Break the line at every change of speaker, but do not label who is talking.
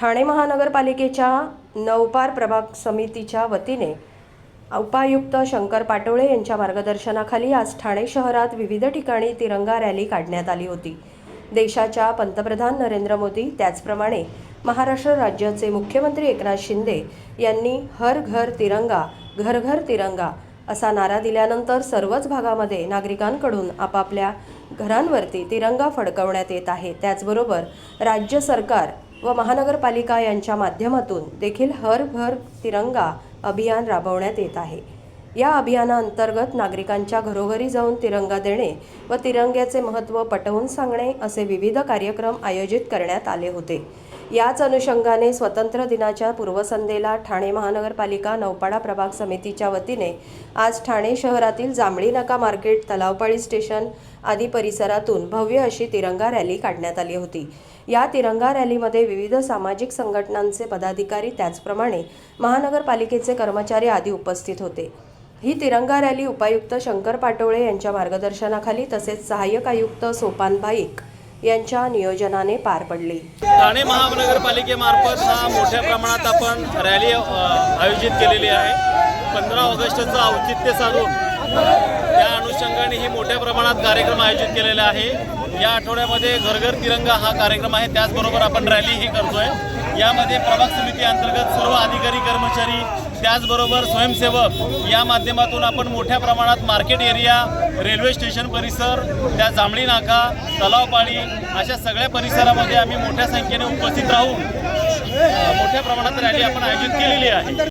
ठाणे महानगरपालिकेच्या नवपार प्रभाग समितीच्या वतीने उपायुक्त शंकर पाटोळे यांच्या मार्गदर्शनाखाली आज ठाणे शहरात विविध ठिकाणी तिरंगा रॅली काढण्यात आली होती. देशाच्या पंतप्रधान नरेंद्र मोदी त्याचप्रमाणे महाराष्ट्र राज्याचे मुख्यमंत्री एकनाथ शिंदे यांनी हर घर तिरंगा घर घर तिरंगा असा नारा दिल्यानंतर सर्वच भागामध्ये नागरिकांकडून आपापल्या घरांवरती तिरंगा फडकवण्यात येत आहे. त्याचबरोबर राज्य सरकार व महानगरपालिका यांच्या माध्यमातून देखील हर घर तिरंगा अभियान राबवण्यात येत आहे. या अभियानाअंतर्गत नागरिकांच्या घरोघरी जाऊन तिरंगा देणे व तिरंग्याचे महत्त्व पटवून सांगणे असे विविध कार्यक्रम आयोजित करण्यात आले होते. याच अनुषंगाने स्वतंत्र दिनाच्या पूर्वसंध्येला ठाणे महानगरपालिका नौपाडा प्रभाग समितीच्या वतीने आज ठाणे शहरातील जांभळी नाका मार्केट तलावपाळी स्टेशन आदी परिसरातून भव्य अशी तिरंगा रॅली काढण्यात आली होती. या तिरंगा रॅलीमध्ये विविध सामाजिक संघटनांचे पदाधिकारी त्याचप्रमाणे महानगरपालिकेचे कर्मचारी आदी उपस्थित होते. ही तिरंगा रॅली उपायुक्त शंकर पाटोळे यांच्या मार्गदर्शनाखाली तसेच सहाय्यक आयुक्त सोपान भाईक यांच्या नियोजनाने पार पडली.
ठाणे महानगरपालिकेमार्फत हा मोठ्या प्रमाणात आपण रॅली आयोजित केलेली आहे. पंधरा ऑगस्टचं औचित्य साधून त्या अनुषंगाने ही मोठ्या प्रमाणात कार्यक्रम आयोजित केलेला आहे. या आठवड्यामध्ये घरघर तिरंगा हा कार्यक्रम आहे. त्याचबरोबर आपण रॅलीही करतोय. यामध्ये प्रभाग समिती अंतर्गत सर्व अधिकारी कर्मचारी त्याचबरोबर स्वयंसेवक या माध्यमातून आपण मोठ्या प्रमाणात मार्केट एरिया रेल्वे स्टेशन परिसर त्या जांभळी नाका तलावपाळी अशा सगळ्या परिसरामध्ये आम्ही मोठ्या संख्येने उपस्थित राहून मोठ्या प्रमाणात रॅली आपण आयोजित केलेली आहे.